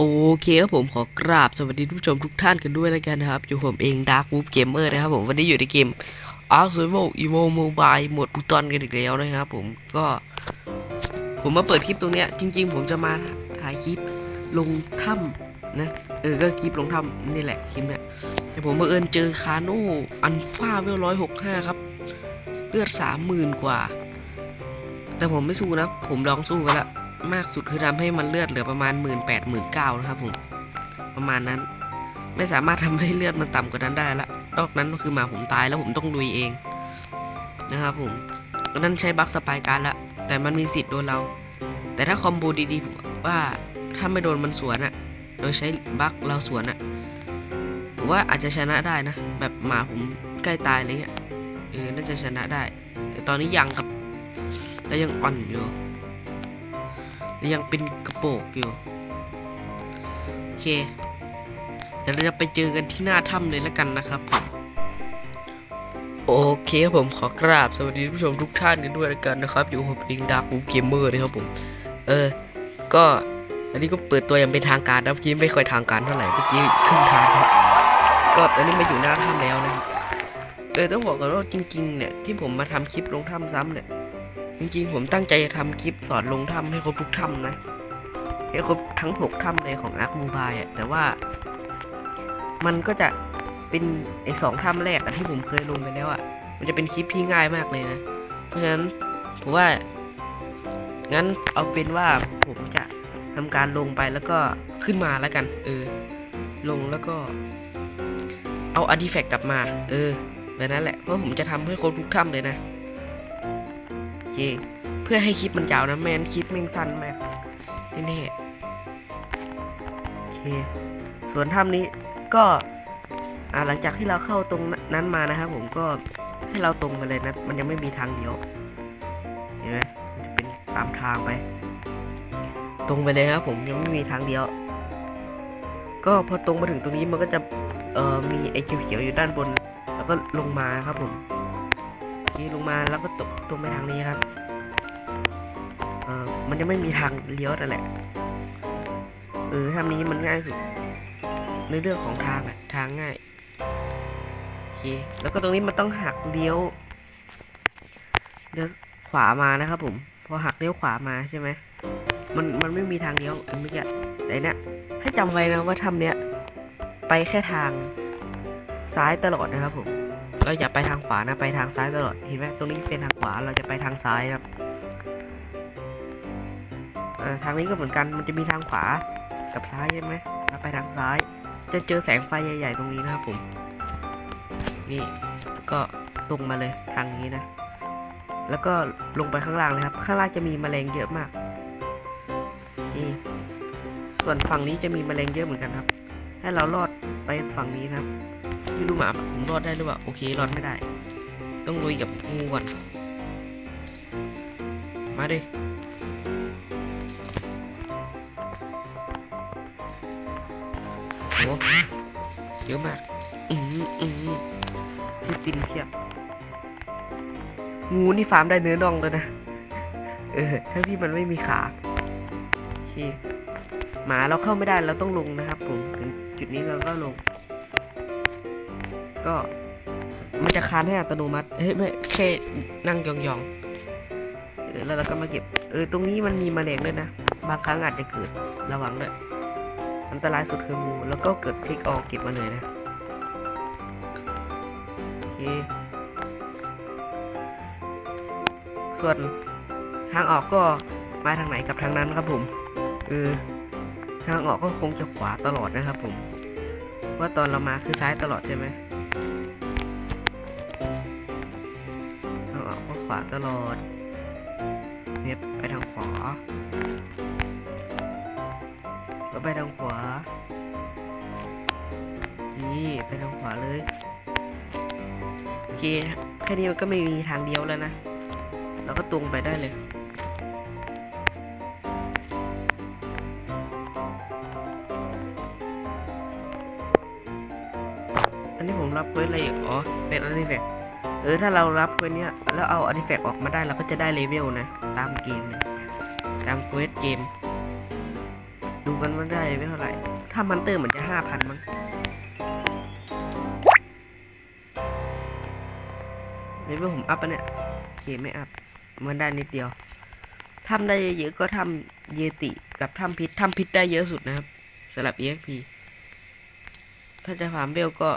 โอเคครับผมขอกราบสวัสดีทุกชมทุกท่านกันด้วยแล้วกันนะครับ อยู่ผมเองดาร์ w วูฟเกมเมอร์นะครับผมวันนี้อยู่ในเกม Ark Survival Evo Mobile หมดอุตอนกันอีกแล้วนะครับผมก็ ผมมาเปิดคลิปตรงเนี้ยจริง ๆ ผมจะมาถ่ายคลิปลงถ้ำนะเออก็คลิปลงถ้ำนี่แหละคลิปเนี้ยแต่ผมบังเอิญเจอคาโน่อันฟ้าเวลร้อยหกห้าครับเลือดสามหมื่นกว่า แต่ผมไม่สู้นะ ผมลองสู้กันละ มากสุดคือทำให้มันเลือดเหลือประมาณหมื่นแปดหมื่นเก้านะครับผมประมาณนั้น ไม่สามารถทำให้เลือดมันต่ำกว่านั้นได้ละนอกนั้นก็คือหมาผมตายแล้วผมต้องลุยเองนะครับผมก็นั่นใช้บัคสปายการละแต่มันมีสิทธิ์โดนเรา แต่ถ้าคอมโบดีๆว่าถ้าไม่โดนมันสวนอะโดยใช้บัคเราสวนอะผมว่าอาจจะชนะได้นะ แบบหมาผมใกล้ตายเลยอะเออน่าจะชนะได้ แต่ตอนนี้ยังครับ แล้วยังอ่อนอยู่ ยังเป็นกระโปกอยู่ โอเค เดี๋ยวเราจะไปเจอกันที่หน้าถ้ำเลยแล้วกันนะครับผมโอเคครับผมขอกราบสวัสดีผู้ชมทุกท่านกันด้วยแล้วกันนะครับ อยู่กับผมเองดาร์ w ูเกมเมอร์นะครับผม เออ ก็อันนี้ก็เปิดตัวอย่างเป็นทางการนะเมื่อกี้ไม่ค่อยทางการเท่าไหร่เมื่อกี้ครึ่งทางครับก็ตอนนี้มาอยู่หน้าถ้ำแล้วนะเออต้องบอกก่อนว่าจริง ๆ เนี่ยที่ผมมาทำคลิปลงถ้ำซ้ำเนี่ย จริงๆผมตั้งใจจะทำคลิปสอนลงถ้ำให้ครบทุกถ้ำนะ ให้ครบทั้งหกถ้ำเลยของอาร์คมูบายอะแต่ว่า มันก็จะเป็นไอสองถ้ำแรกที่ผมเคยลงไปแล้วอะ มันจะเป็นคลิปที่ง่ายมากเลยนะ เพราะฉะนั้นผมว่า งั้นเอาเป็นว่าผมจะทำการลงไปแล้วก็ขึ้นมาแล้วกัน เออ ลงแล้วก็ เอาอาร์ติแฟกต์กลับมา เออแบบนั้นแหละเพราะผมจะทำให้ครบทุกถ้ำเลยนะ เค เพื่อให้คลิปมันยาวนะแมนคลิปแม่งสั้นมากแน่ๆโอเค ส่วนถ้ำนี้ก็หลังจากที่เราเข้าตรงนั้นมานะครับผมก็ให้เราตรงไปเลยนะ มันยังไม่มีทางเดียวเห็นไหมมันจะเป็นตามทางไป ตรงไปเลยครับผมยังไม่มีทางเดียว ก็พอตรงมาถึงตรงนี้มันก็จะมีไอ้เขียวๆอยู่ด้านบน แล้วก็ลงมาครับผม นี่ลงมาแล้วก็ตกตรงไปทางนี้ครับ เออมันจะไม่มีทางเลี้ยวแต่แหละ เออทางนี้มันง่ายสุด ในเรื่องของทางอะทางง่าย โอเค แล้วก็ตรงนี้มันต้องหักเลี้ยวเลี้ยวขวามานะครับผม พอหักเลี้ยวขวามาใช่ไหมมันมันไม่มีทางเลี้ยวเมื่อกี้แต่เนี่ยให้จำไว้นะว่าทำเนี้ยไปแค่ทางซ้ายตลอดนะครับผม เราอย่าไปทางขวานะไปทางซ้ายตลอดเห็นไหมตรงนี้เป็นทางขวาเราจะไปทางซ้ายครับอ่าทางนี้ก็เหมือนกันมันจะมีทางขวากับซ้ายใช่ไหมเราไปทางซ้าย จะเจอแสงไฟใหญ่ ๆ ตรงนี้นะครับผม นี่ก็ตรงมาเลยทางนี้นะ แล้วก็ลงไปข้างล่างเลยครับ ข้างล่างจะมีแมลงเยอะมากนี่ส่วนฝั่งนี้จะมีแมลงเยอะเหมือนกันครับ ให้เราลอดไปฝั่งนี้นะครับไม่รู้หมา ผมรอดได้หรือเปล่า โอเครอดไม่ได้ ต้องลุยกับงูก่อน มาดิโอ้เยอะมาก อืมอืมที่ตินเพียบ งูนี่ฟาร์มได้เนื้อน่องเลยนะ เออ ทั้งที่มันไม่มีขา โอเค หมาเราเข้าไม่ได้เราต้องลงนะครับผม ถึงจุดนี้เราก็ลง ก็มันจะคานให้อัตโนมัติ เฮ้ยไม่แค่นั่งยองๆเออแล้วเราก็มาเก็บ เออ ตรงนี้มันมีแมลงด้วยนะ บางครั้งอาจจะเกิดระวังด้วย อันตรายสุดคืองู แล้วก็เกิดพลิกออกเก็บมาเลยนะ โอเค ส่วนทางออกก็มาทางไหนกับทางนั้นครับผมเออทางออกก็คงจะขวาตลอดนะครับผม ว่าตอนเรามาคือซ้ายตลอดใช่ไหม ขวาตลอดเนี่ยไปทางขวาก็ไปทางขวานี่ไปทางขวาเลย โอเค แค่นี้มันก็ไม่มีทางเดียวแล้วนะ เราก็ตรงไปได้เลยอันนี้ผมรับเควสอะไรอีกอ๋อเป็นอาร์ติแฟกต์เออถ้าเรารับเควสเนี้ยแล้วเอาอาร์ติแฟกต์ออกมาได้เราก็จะได้เลเวลนะ ตามเกมตามเควสเกม ดูกันว่าได้ไม่เท่าไหร่ ถ้ามันเตอร์เหมือนจะห้าพันมั้งเลเวลผมอัพปะเนี่ยโอเคไม่อัพมันได้นิดเดียวทำได้เยอะก็ทำเยติกับทำพิษทำพิษได้เยอะสุดนะครับสำหรับ EXP ถ้าจะฟาร์มเบลก็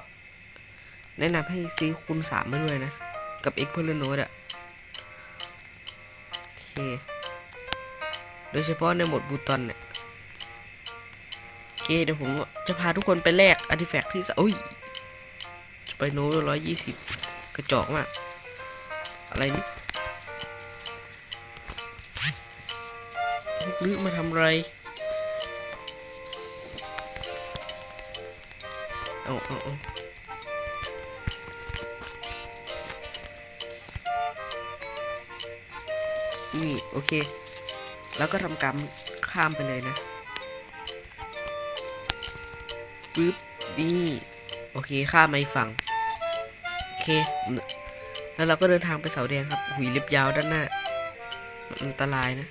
แนะนำให้ซื้อคูณสามมาด้วยนะ กับ X p e r n o t e อะโอเค โดยเฉพาะในหมดบูตอนเนี่ย โอเค เดี๋ยวผมจะพาทุกคนไปแลกอาร์ติแฟกต์ที่สอุ้ยไปโน้ตร้อยยี่สิบกระจอกมาก อะไรนี่ลึกมาทำไรเอาเอาเอา นี่โอเค แล้วก็ทำกรรมข้ามไปเลยนะปึ๊บนี่โอเคข้ามมาอีกฝั่งโอเค แล้วเราก็เดินทางไปเสาแดงครับหุยเล็บยาวด้านหน้ามันอันตรายนะ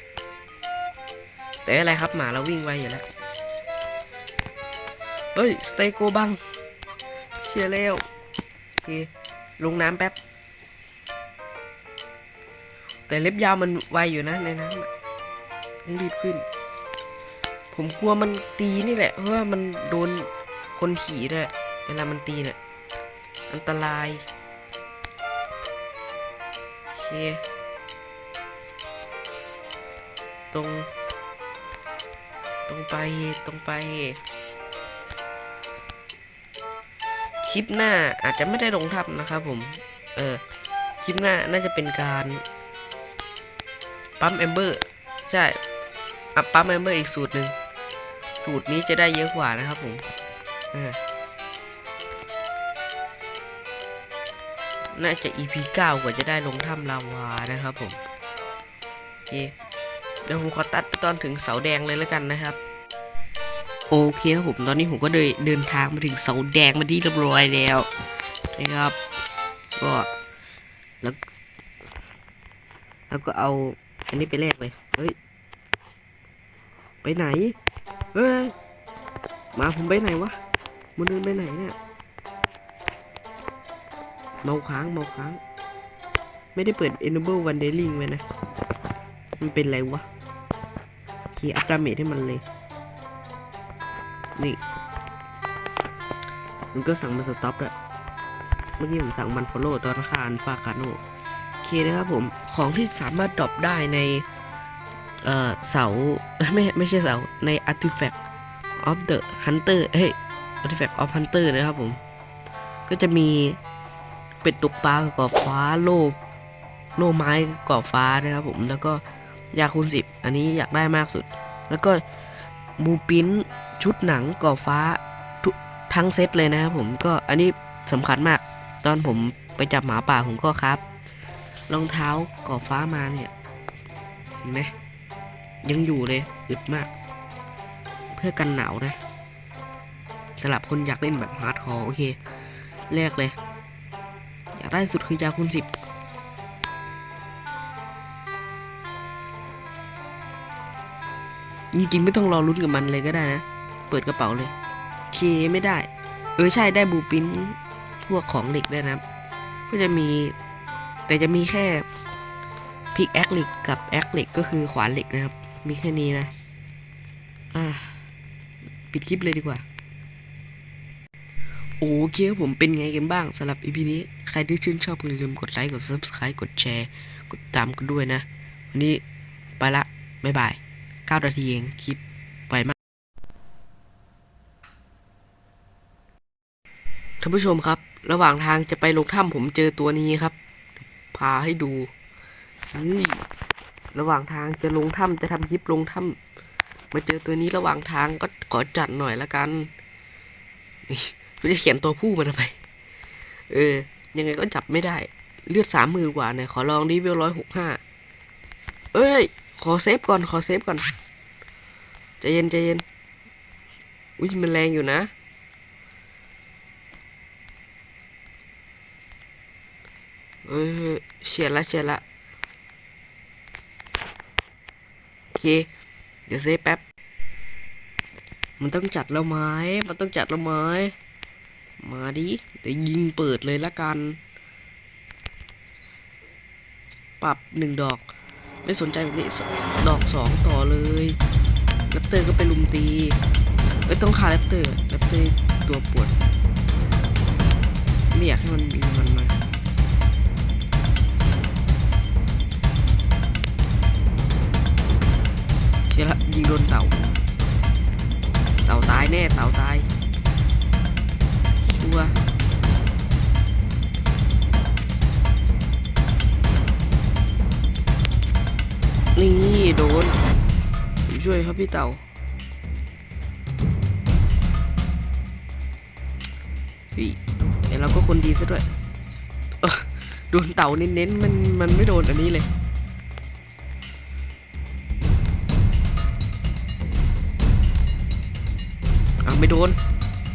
แต่อะไรครับหมาเราวิ่งไวอยู่แล้วเฮ้ยสเตโกบังเชียร์เร็วโอเคลงน้ำแป๊บ แต่เล็บยาวมันไวอยู่นะในน้ำต้องรีบขึ้น ผมกลัวมันตีนี่แหละ เพราะว่ามันโดนคนขี่ด้วยเวลามันตีเนี่ยอันตรายโอเคตรง ตรงไปตรงไปคลิปหน้าอาจจะไม่ได้ลงทับนะครับผม เออ คลิปหน้าน่าจะเป็นการ ปั๊มแอมเบอร์ใช่อัพปั๊มแอมเบอร์อีกสูตรหนึ่งสูตรนี้จะได้เยอะกว่านะครับผมน่าจะ EP 9 กว่าจะได้ลงถ้ำลาวานะครับผมโอเคเดี๋ยวผมขอตัดไปตอนถึงเสาแดงเลยแล้วกันนะครับ โอเคครับผมตอนนี้ผมก็เดินเดินทางมาถึงเสาแดงมาที่เรียบร้อยแล้วนะครับก็แล้วแล้วก็เอา อันนี้ไปแลกเลย เฮ้ย ไปไหน เฮ้ย มาผมไปไหนวะมันเดินไปไหนเนี่ย เมาค้าง เมาค้าง ไม่ได้เปิด enable one dailing ไว้นะ มันเป็นไรวะโอเคอัพดาเมจให้มันเลย นี่ มันก็สั่งมาสต็อปแล้วเมื่อกี้ผมสั่งมัน follow ตอนคาอันฟาคาโน เคนะครับผม ของที่สามารถดรอปได้ในเสาไม่ไม่ใช่เสาใน artifact of the hunter เฮ้ย artifact of hunter นะครับผม ก็จะมีเป็ดตกปลากรอบฟ้าโลกโลไม้กรอบฟ้านะครับผมแล้วก็ยาคูณสิบอันนี้อยากได้มากสุด แล้วก็บูปิ้นชุดหนังกรอบฟ้าททั้งเซตเลยนะครับผมก็อันนี้สำคัญมาก ตอนผมไปจับหมาป่าผมก็ครับ รองเท้ากรอฟ้ามาเนี่ยเห็นไหมยังอยู่เลยอึดมาก เพื่อกันหนาวนะสำหรับคนอยากเล่นแบบฮาร์ดคอร์โอเคแรกเลย อยากได้สุดคือยาคูณสิบจริงๆไม่ต้องรอลุ้นกับมันเลยก็ได้นะ เปิดกระเป๋าเลยเคไม่ได้ เออใช่ได้บูปินพวกของเหล็กได้นะ ก็จะมี แต่จะมีแค่พิกแอคเหล็กกับแอคเหล็กก็คือขวานเหล็กนะครับ มีแค่นี้นะ อ่า ปิดคลิปเลยดีกว่า โอเคผมเป็นไงกันบ้างสำหรับ EP นี้ ใครที่ชื่นชอบอย่าลืมกดไลค์ กด Subscribe กดแชร์ กดตามกันด้วยนะ วันนี้ไปละ บ๊ายบาย9นาทีเองคลิปไปมากท่านผู้ชมครับ ระหว่างทางจะไปลงถ้ำผมเจอตัวนี้ครับ พาให้ดูเฮ้ยระหว่างทางจะลงถ้ำจะทำคลิปลงถ้ำมาเจอตัวนี้ระหว่างทางก็ขอจัดหน่อยละกันนี่ไม่จะเขียนตัวผู้มาทำไมเออ ยังไงก็จับไม่ได้ เลือดสามหมื่นกว่าเนี่ยขอลองดิเวลร้อยหกห้าเอ้ย ขอเซฟก่อนขอเซฟก่อนใจเย็นใจเย็นอุ้ยมันแรงอยู่นะ เออเฉียดละเฉียดละโอเค เดี๋ยวเซฟแป๊บ มันต้องจัดแล้วไหมมันต้องจัดแล้วไหมมาดิเดี๋ยวยิงเปิดเลยละกัน ปรับหนึ่งดอก ไม่สนใจแบบนี้ ดอกสองต่อเลยแรปเตอร์ก็ไปลุมตีเอ้ยต้องฆ่าแรปเตอร์แรปเตอร์ตัวปวดไม่อยากให้มันมีมันมา โดนเต่า เต่าตายแน่ เต่าตาย ชัวนี่โดน ผมช่วยครับพี่เต่า พี่แต่เราก็คนดีซะด้วย โดนเต่าเน้นๆ มันมันไม่โดนอันนี้เลย ไม่โดน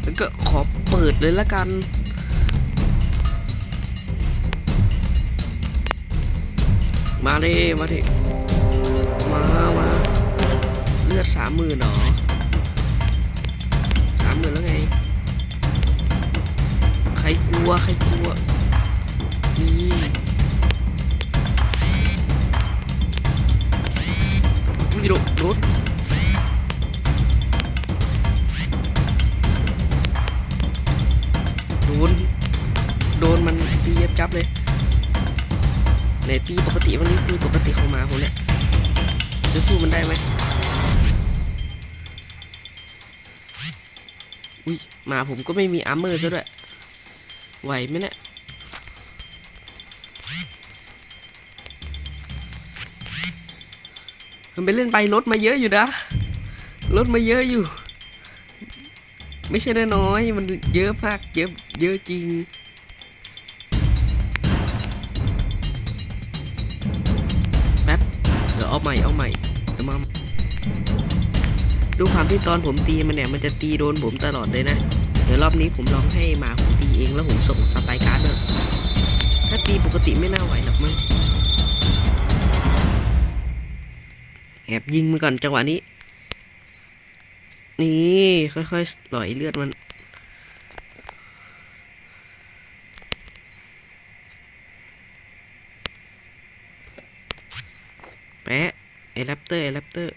แล้วก็ขอเปิดเลยละกัน มาเลยมาดิมามาเลือดสามหมื่นหรอสามหมื่นแล้วไง ใครกลัว ใครกลัว นี่มีโดดโด ยับเลยไหนตีปกติวันนี้ตีปกติของหมาผมเนี่ยจะสู้มันได้ไหมอุ้ยหมาผมก็ไม่มีอาร์เมอร์ซะด้วยไหวไหมเนี่ยมันไปเล่นไปรถมาเยอะอยู่นะรถมาเยอะอยู่ ไม่ใช่น้อยมันเยอะมากเยอะเยอะจริง ใหม่เอาใหม่เดี๋ยวมาดูความที่ตอนผมตีมันเนี่ยมันจะตีโดนผมตลอดเลยนะเดี๋ยวรอบนี้ผมลองให้หมาผมตีเองแล้วผมส่งสไปร์การ์ดเลยถ้าตีปกติไม่น่าไหวหรอกมั้งแอบยิงมันก่อนจังหวะนี้ นี่ค่อยๆหล่อยเลือดมัน แปะไอแรปเตอร์ไอแรปเตอร์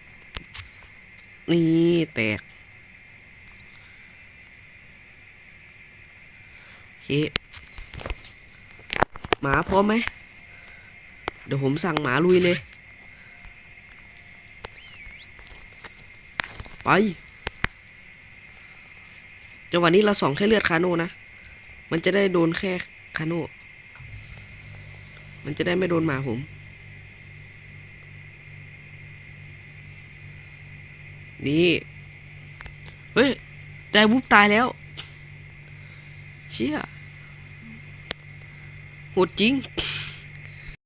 นี่ แตกโอเคหมาพร้อมไหม เดี๋ยวผมสั่งหมาลุยเลย ไปจังหวะนี้เราส่องแค่เลือดคาโน่นะ มันจะได้โดนแค่คาโน่ มันจะได้ไม่โดนหมาผม นี่เฮ้ยแต่วุบตายแล้ว เชี่ยโหดจริง